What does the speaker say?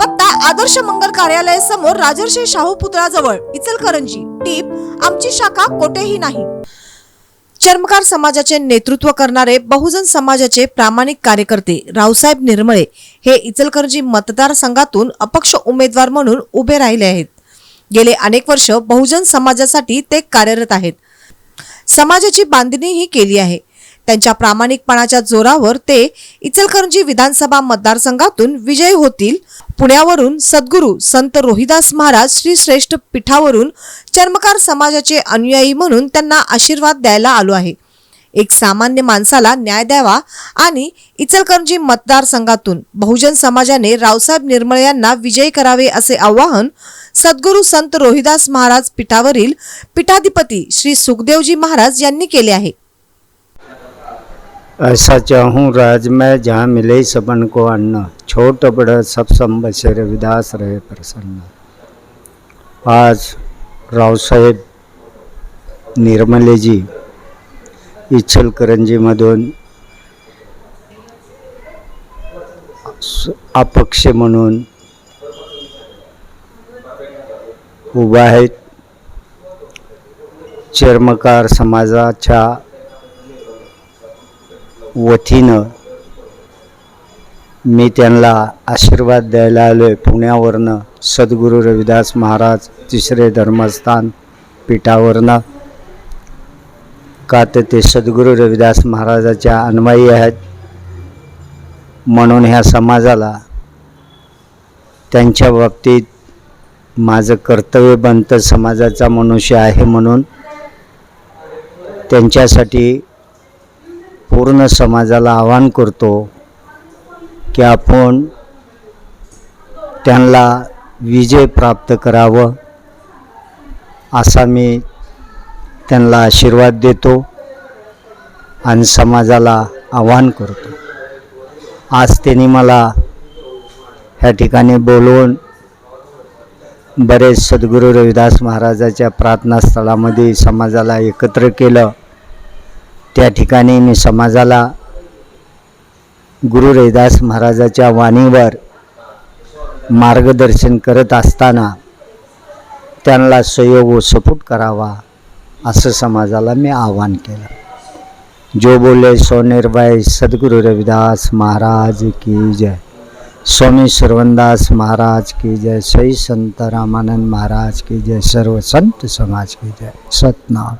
पत्ता आदर्श मंगल कार्यालय समोर राजर्षी शाहू पुतळाजवळ इचलकरंजी. टीप आमची शाखा कोठेही नाही. चर्मकार समाजाचे नेतृत्व करणारे बहुजन समाजाचे प्रामाणिक कार्यकर्ते रावसाहेब निर्मळे हे इचलकरंजी मतदारसंघातून अपक्ष उमेदवार म्हणून उभे राहिले आहेत. गेले अनेक वर्ष बहुजन समाजासाठी ते कार्यरत आहेत. समाजाची बांधणीही केली आहे. त्यांच्या प्रामाणिकपणाच्या जोरावर ते इचलकरंजी विधानसभा मतदारसंघातून विजयी होतील. पुण्यावरून सद्गुरू संत रोहिदास महाराज श्री श्रेष्ठ पीठावरून चर्मकार समाजाचे अनुयायी म्हणून त्यांना आशीर्वाद द्यायला आलो आहे. एक सामान्य माणसाला न्याय द्यावा आणि इचलकरंजी मतदारसंघातून बहुजन समाजाने रावसाहेब निर्मळ यांना विजयी करावे असे आवाहन सद्गुरू संत रोहिदास महाराज पीठावरील पीठाधिपती श्री सुखदेवजी महाराज यांनी केले आहे. ऐसा चाहूँ राज में, जहाँ मिले सबन को अन्न। छोट बड़ सब संबसे रविदास रहे प्रसन्न। आज राव रावसाहेब निर्मलेजी स- अपक्ष म्हणून उभा चर्मकार समाजाच्या वतीनं मी त्यांना आशीर्वाद द्यायला आलो आहे पुण्यावरनं सद्गुरू रविदास महाराज तिसरे धर्मस्थान पीठावरनं. का तर ते सद्गुरू रविदास महाराजाच्या अन्वयी आहेत. म्हणून ह्या समाजाला त्यांच्या बाबतीत माझं कर्तव्य बनतं. समाजाचा मनुष्य आहे म्हणून त्यांच्यासाठी पूर्ण समाजाला आवाहन करतो की आपण त्यांना विजय प्राप्त करावं असा मी त्यांना आशीर्वाद देतो आणि समाजाला आवाहन करतो. आज त्यांनी मला ह्या ठिकाणी बोलवून बरेच सद्गुरू रविदास महाराजाच्या प्रार्थनास्थळामध्ये समाजाला एकत्र केलं. त्या ठिकाणी मी समाजाला गुरु रविदास महाराजाच्या वाणीवर मार्गदर्शन करत असताना त्यांना सहयोग व सपोर्ट करावा असं समाजाला मी आवाहन केलं. जो बोले सो सद्गुरू सद्गुरु रविदास महाराज की जय. स्वामी श्रवणदास महाराज की जय. सई संत रामानंद महाराज की जय. सर्व संत समाज की जय. सतनाम.